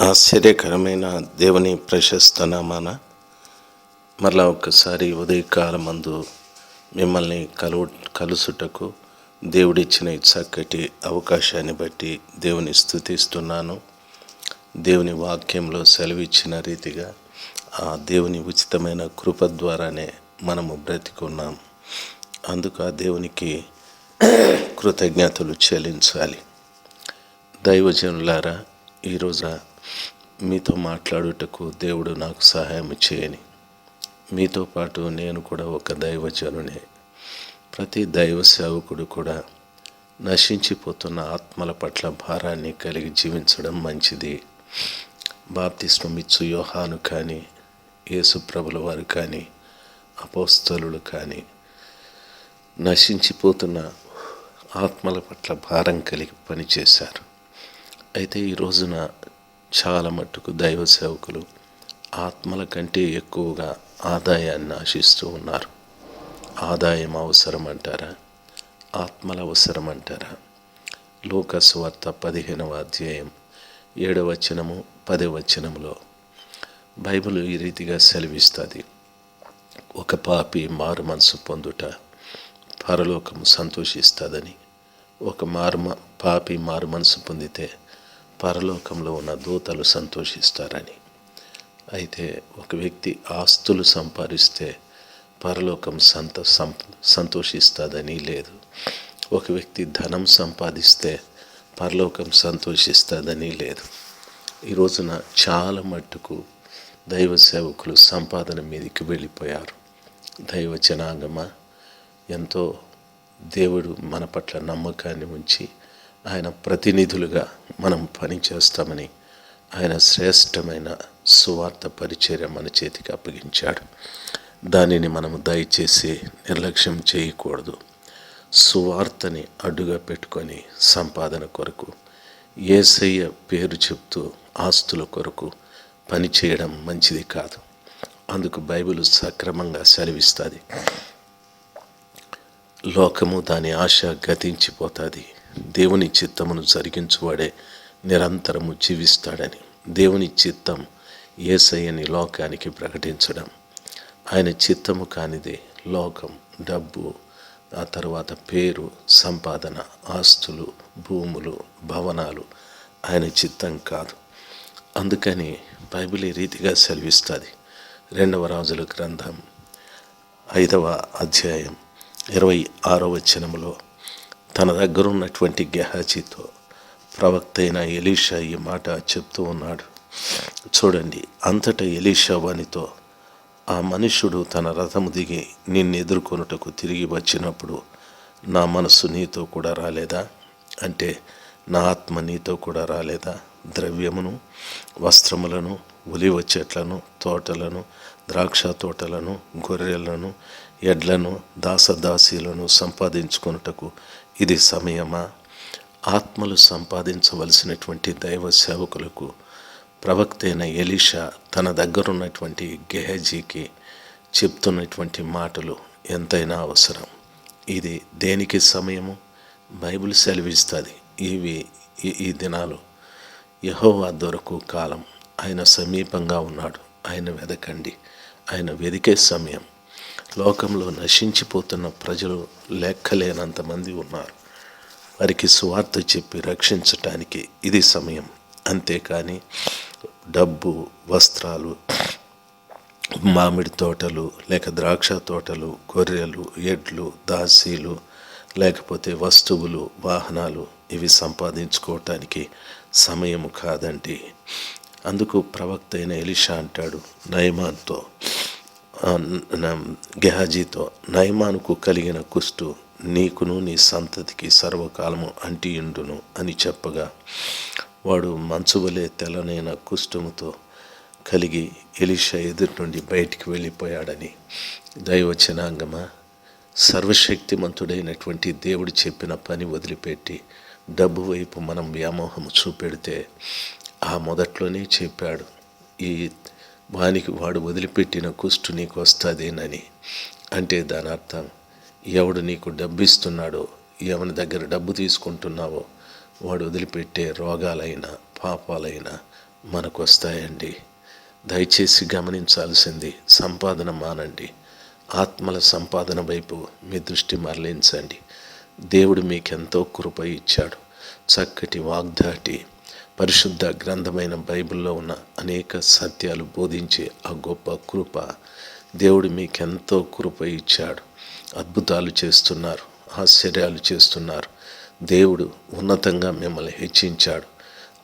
ఆశ్చర్యకరమైన దేవుని ప్రశస్త నామాన మరలా ఒక్కసారి ఉదయకాలం మందు మిమ్మల్ని కలు కలుసుటకు దేవుడిచ్చిన చక్కటి అవకాశాన్ని బట్టి దేవుని స్థుతిస్తున్నాను. దేవుని వాక్యంలో సెలవిచ్చిన రీతిగా ఆ దేవుని ఉచితమైన కృప ద్వారానే మనము బ్రతికున్నాం. అందుకు ఆ దేవునికి కృతజ్ఞతలు చెల్లించాలి. దైవజనులారా ఈరోజు మీతో మాట్లాడుటకు దేవుడు నాకు సహాయం చేయని. మీతో పాటు నేను కూడా ఒక దైవజనునే. ప్రతి దైవ సేవకుడు కూడా నశించిపోతున్న ఆత్మల పట్ల భారాన్ని కలిగి జీవించడం మంచిది. బాప్తిస్మమిచ్చు యోహాను కానీ యేసుప్రభుల వారు కానీ అపోస్తలు కానీ నశించిపోతున్న ఆత్మల పట్ల భారం కలిగి పనిచేశారు. అయితే ఈ రోజున చాలా మట్టుకు దైవ సేవకులు ఆత్మల కంటే ఎక్కువగా ఆదాయాన్ని ఆశిస్తూ ఉన్నారు. ఆదాయం అవసరం అంటారా ఆత్మల అవసరం అంటారా లోకస్వార్త పదిహేనవ అధ్యాయం ఏడవచనము పదవచనములో వచనములో బైబిల్ ఈ రీతిగా సెలవిస్తుంది. ఒక పాపి మారు మనసు పొందుట పరలోకము సంతోషిస్తుందని. ఒక మారు పాపి మారు మనసు పొందితే పరలోకంలో ఉన్న దూతలు సంతోషిస్తారని. అయితే ఒక వ్యక్తి ఆస్తులు సంపాదిస్తే పరలోకం సంత సం సంతోషిస్తుందని లేదు. ఒక వ్యక్తి ధనం సంపాదిస్తే పరలోకం సంతోషిస్తుందని లేదు. ఈ రోజున చాలా మట్టుకు దైవ సేవకులు సంపాదన మీదకి వెళ్ళిపోయారు. దైవ జనాంగమా? ఎంతో దేవుడు మన పట్ల నమ్మకాన్ని ఉంచి ఆయన ప్రతినిధులుగా మనం పనిచేస్తామని ఆయన శ్రేష్టమైన సువార్త పరిచర్య మన చేతికి అప్పగించాడు. దానిని మనము దయచేసి నిర్లక్ష్యం చేయకూడదు. సువార్తని అడ్డుగా పెట్టుకొని సంపాదన కొరకు ఏసయ్య పేరు చెప్తూ ఆస్తుల కొరకు పని చేయడం మంచిది కాదు. అందుకు బైబిల్ సక్రమంగా సెలవిస్తుంది. లోకము దాని ఆశ గతించిపోతుంది. దేవుని చిత్తమును జరిగించువాడే నిరంతరము జీవిస్తాడని. దేవుని చిత్తం ఏసయ్యని లోకానికి ప్రకటించడం. ఆయన చిత్తము కానిదే లోకం డబ్బు ఆ తర్వాత పేరు సంపాదన ఆస్తులు భూములు భవనాలు ఆయన చిత్తం కాదు. అందుకని బైబిల్ ఈ రీతిగా సెలవిస్తుంది. రెండవ రాజుల గ్రంథం ఐదవ అధ్యాయం ఇరవై ఆరో వచనములో తన దగ్గర ఉన్నటువంటి గెహాజీతో ప్రవక్త అయిన ఎలీషా ఈ మాట చెప్తూ ఉన్నాడు. చూడండి అంతటా ఎలీషా వానితో ఆ మనుష్యుడు తన రథము దిగి నిన్ను ఎదుర్కొనుటకు తిరిగి వచ్చినప్పుడు నా మనస్సు నీతో కూడా రాలేదా? అంటే నా ఆత్మ నీతో కూడా రాలేదా? ద్రవ్యమును వస్త్రములను ఉలివ చెట్లను తోటలను ద్రాక్ష తోటలను గొర్రెలను ఎడ్లను దాసదాసీలను సంపాదించుకొనుటకు ఇది సమయమా? ఆత్మలు సంపాదించవలసినటువంటి దైవ సేవకులకు ప్రవక్త అయిన ఎలీషా తన దగ్గరున్నటువంటి గెహజీకి చెప్తున్నటువంటి మాటలు ఎంతైనా అవసరం. ఇది దేనికి సమయము? బైబిల్ సెలవిస్తుంది. ఇవి ఈ దినాలు యహోవా దొరకు కాలం. ఆయన సమీపంగా ఉన్నాడు. ఆయన వెదకండి. ఆయన వెదికే సమయం. లోకంలో నశించిపోతున్న ప్రజలు లెక్కలేనంతమంది ఉన్నారు. వారికి సువార్త చెప్పి రక్షించటానికి ఇది సమయం. అంతేకాని డబ్బు వస్త్రాలు మామిడి తోటలు లేక ద్రాక్ష తోటలు గొర్రెలు ఎడ్లు దాసీలు లేకపోతే వస్తువులు వాహనాలు ఇవి సంపాదించుకోవటానికి సమయము కాదండి. అందుకు ప్రవక్త అయిన ఎలిషా అంటాడు నయమాన్తో గెహాజీతో నయమానుకు కలిగిన కుష్టు నీకును నీ సంతతికి సర్వకాలము అంటియుండును అని చెప్పగా వాడు మంచువలే తెల్లనైన కుష్ఠముతో కలిగి ఎలిషా ఎదుటి నుండి బయటికి వెళ్ళిపోయాడని దైవచనాంగమా? సర్వశక్తిమంతుడైనటువంటి దేవుడు చెప్పిన పని వదిలిపెట్టి డబ్బు వైపు మనం వ్యామోహం చూపెడితే ఆ మొదట్లోనే చెప్పాడు ఈ వానికి వాడు వదిలిపెట్టిన కుష్టు నీకు వస్తుందేనని. అంటే దాని అర్థం ఎవడు నీకు డబ్బు ఇస్తున్నాడో ఎవరి దగ్గర డబ్బు తీసుకుంటున్నావో వాడు వదిలిపెట్టే రోగాలైనా పాపాలైనా మనకు వస్తాయండి దయచేసి గమనించాల్సింది సంపాదన మానండి. ఆత్మల సంపాదన వైపు మీ దృష్టి మరలించండి. దేవుడు మీకెంతో కృప ఇచ్చాడు. చక్కటి వాగ్దాటి పరిశుద్ధ గ్రంథమైన బైబిల్లో ఉన్న అనేక సత్యాలు బోధించే ఆ గొప్ప కృప దేవుడు మీకెంతో కృప ఇచ్చాడు. అద్భుతాలు చేస్తున్నారు ఆశ్చర్యాలు చేస్తున్నారు. దేవుడు ఉన్నతంగా మిమ్మల్ని హెచ్చించాడు.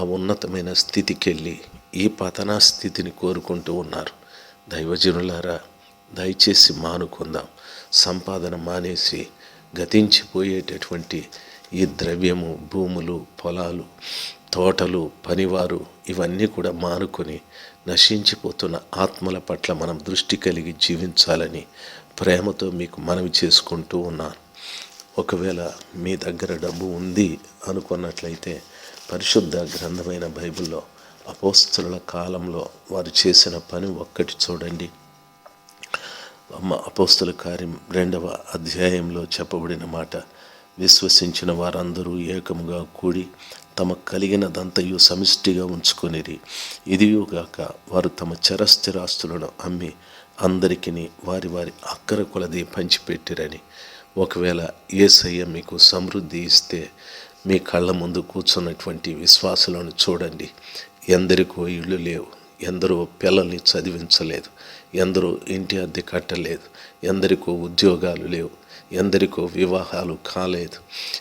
ఆ ఉన్నతమైన స్థితికి వెళ్ళి ఈ పతనా స్థితిని కోరుకుంటూ ఉన్నారు. దైవజనులారా దయచేసి మానుకుందాం. సంపాదన మానేసి గతించిపోయేటటువంటి ఈ ద్రవ్యము భూములు పొలాలు తోటలు పనివారు ఇవన్నీ కూడా మానుకొని నశించిపోతున్న ఆత్మల పట్ల మనం దృష్టి కలిగి జీవించాలని ప్రేమతో మీకు మనవి చేసుకుంటూ ఉన్నాను. ఒకవేళ మీ దగ్గర డబ్బు ఉంది అనుకున్నట్లయితే పరిశుద్ధ గ్రంథమైన బైబిల్లో అపోస్తుల కాలంలో వారు చేసిన పని ఒక్కటి చూడండి. అమ్మ అపోస్తుల కార్యం రెండవ అధ్యాయంలో చెప్పబడిన మాట విశ్వసించిన వారందరూ ఏకముగా కూడి తమ కలిగినదంతయు సమిష్టిగా ఉంచుకొనిరి. ఇదియుగాక వారు తమ చరస్థిరాస్తులను అమ్మి అందరికీ వారి వారి అక్కర కొలది పంచిపెట్టిరని. ఒకవేళ ఏసయ్య మీకు సమృద్ధి ఇస్తే మీ కళ్ళ ముందు కూర్చున్నటువంటి విశ్వాసులను చూడండి. ఎందరికో ఇళ్ళు లేవు ఎందరో పిల్లల్ని చదివించలేదు. ఎందరో ఇంటి అద్దె కట్టలేదు ఎందరికో ఉద్యోగాలు లేవు ఎందరికో వివాహాలు కాలేదు.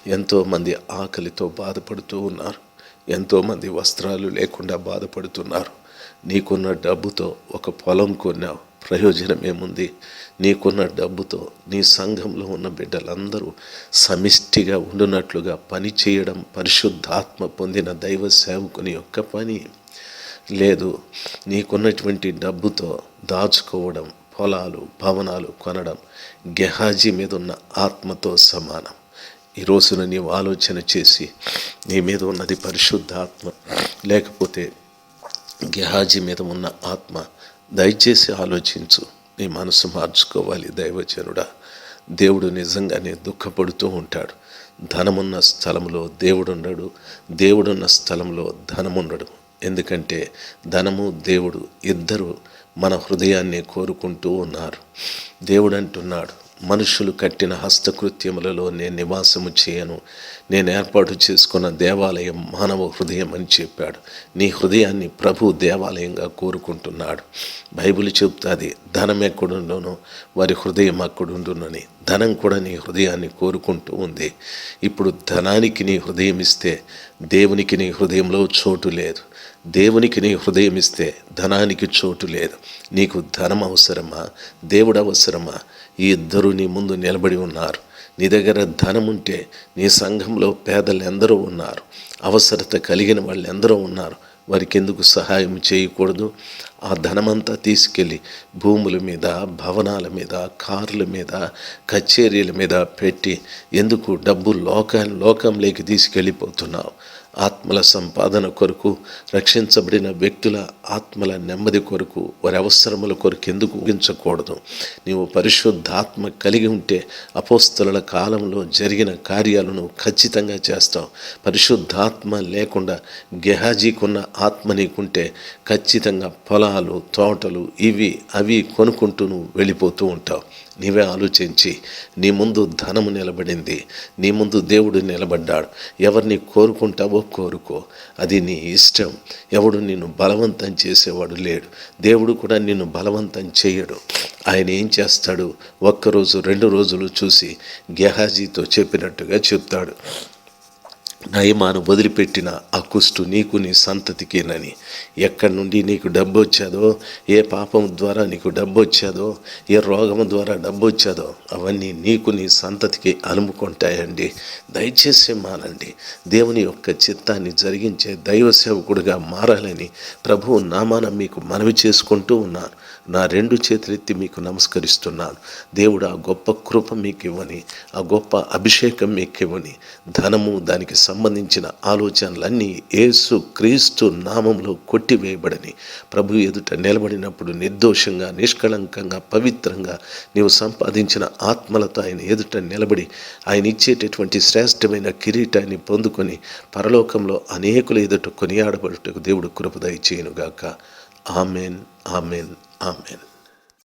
ఎంతోమంది ఆకలితో బాధపడుతూ ఉన్నారు ఎంతోమంది వస్త్రాలు లేకుండా బాధపడుతున్నారు. నీకున్న డబ్బుతో ఒక పొలం కొన్నావు ప్రయోజనం ఏముంది నీకున్న డబ్బుతో నీ సంఘంలో ఉన్న బిడ్డలందరూ సమిష్టిగా ఉండునట్లుగా పని చేయడం పరిశుద్ధాత్మ పొందిన దైవ సేవకుని యొక్క పని. లేదు నీకున్నటువంటి డబ్బుతో దాచుకోవడం పొలాలు భవనాలు కొనడం గెహాజీ మీద ఉన్న ఆత్మతో సమానం. ఈ రోజున నీవు ఆలోచన చేసి నీ మీద ఉన్నది పరిశుద్ధాత్మ లేకపోతే గెహాజీ మీద ఉన్న ఆత్మ దయచేసి ఆలోచించు. నీ మనసు మార్చుకోవాలి దైవజనుడా. దేవుడు నిజంగానే దుఃఖపడుతూ ఉంటాడు. ధనమున్న స్థలంలో దేవుడుండడు దేవుడున్న స్థలంలో ధనముండడు. ఎందుకంటే ధనము దేవుడు ఇద్దరు మన హృదయాన్ని కోరుకుంటూ ఉన్నారు. దేవుడు అంటున్నాడు మనుషులు కట్టిన హస్తకృత్యములలో నేను నివాసము చేయను. నేను ఏర్పాటు చేసుకున్న దేవాలయం మానవ హృదయం అని చెప్పాడు. నీ హృదయాన్ని ప్రభు దేవాలయంగా కోరుకుంటున్నాడు. బైబిల్ చెబుతుంది ధనం ఎక్కడుండోనో వారి హృదయం అక్కడుండునని. ధనం కూడా నీ హృదయాన్ని కోరుకుంటూ ఉంది. ఇప్పుడు ధనానికి నీ హృదయం ఇస్తే దేవునికి నీ హృదయంలో చోటు లేదు. దేవునికి నీ హృదయం ఇస్తే ధనానికి చోటు లేదు. నీకు ధనం అవసరమా? దేవుడు అవసరమా? ఈ ఇద్దరు నీ ముందు నిలబడి ఉన్నారు. నీ దగ్గర ధనం ఉంటే నీ సంఘంలో పేదలు ఎందరో ఉన్నారు. అవసరత కలిగిన వాళ్ళు ఎందరో ఉన్నారు. వారికి ఎందుకు సహాయం చేయకూడదు? ఆ ధనమంతా తీసుకెళ్ళి భూముల మీద భవనాల మీద కార్ల మీద కచేరీల మీద పెట్టి ఎందుకు డబ్బు లోక లోకంలోకి తీసుకెళ్ళిపోతున్నావు? ఆత్మల సంపాదన కొరకు రక్షించబడిన వ్యక్తుల ఆత్మల నెమ్మది కొరకు వారి అవసరముల కొరకు ఎందుకు ఊహించకూడదు? నీవు పరిశుద్ధాత్మ కలిగి ఉంటే అపోస్తల కాలంలో జరిగిన కార్యాలను ఖచ్చితంగా చేస్తావు. పరిశుద్ధాత్మ లేకుండా గెహాజీకున్న ఆత్మ నీకుంటే ఖచ్చితంగా పొలాలు తోటలు ఇవి అవి కొనుక్కుంటూ నువ్వు వెళ్ళిపోతూ ఉంటావు. నీవే ఆలోచించి నీ ముందు ధనము నిలబడింది నీ ముందు దేవుడు నిలబడ్డాడు. ఎవరిని కోరుకుంటావో కోరుకో అది నీ ఇష్టం. ఎవడు నిన్ను బలవంతం చేసేవాడు లేడు. దేవుడు కూడా నిన్ను బలవంతం చేయడు. ఆయన ఏం చేస్తాడు? ఒక్కరోజు రెండు రోజులు చూసి గెహాజీతో చెప్పినట్టుగా చెప్తాడు. నయమాను వదిలిపెట్టిన ఆ కుష్టు నీకు నీ సంతతికేనని. ఎక్కడి నుండి నీకు డబ్బు వచ్చాదో ఏ పాపం ద్వారా నీకు డబ్బు వచ్చాదో ఏ రోగం ద్వారా డబ్బు వచ్చాదో అవన్నీ నీకు నీ సంతతికి అలుముకుంటాయండి దయచేసి మానండి దేవుని యొక్క చిత్తాన్ని జరిగించే దైవ సేవకుడిగా మారాలని ప్రభువు నామాన మీకు మనవి చేసుకుంటూ ఉన్నాను. నా రెండు చేతులెత్తి మీకు నమస్కరిస్తున్నాను. దేవుడు ఆ గొప్ప కృప మీకు ఇవ్వని ఆ గొప్ప అభిషేకం మీకు ఇవ్వని ధనము దానికి సంబంధించిన ఆలోచనలన్నీ యేసు క్రీస్తు నామంలో కొట్టివేయబడని. ప్రభు ఎదుట నిలబడినప్పుడు నిర్దోషంగా నిష్కళంకంగా పవిత్రంగా నీవు సంపాదించిన ఆత్మలతో ఆయన ఎదుట నిలబడి ఆయన ఇచ్చేటటువంటి శ్రేష్టమైన కిరీటాన్ని పొందుకొని పరలోకంలో అనేకుల ఎదుట కొనియాడబడుటకు దేవుడు కృపదయ చేయనుగాక ఆమెన్ ఆమెన్ ఆమెన్.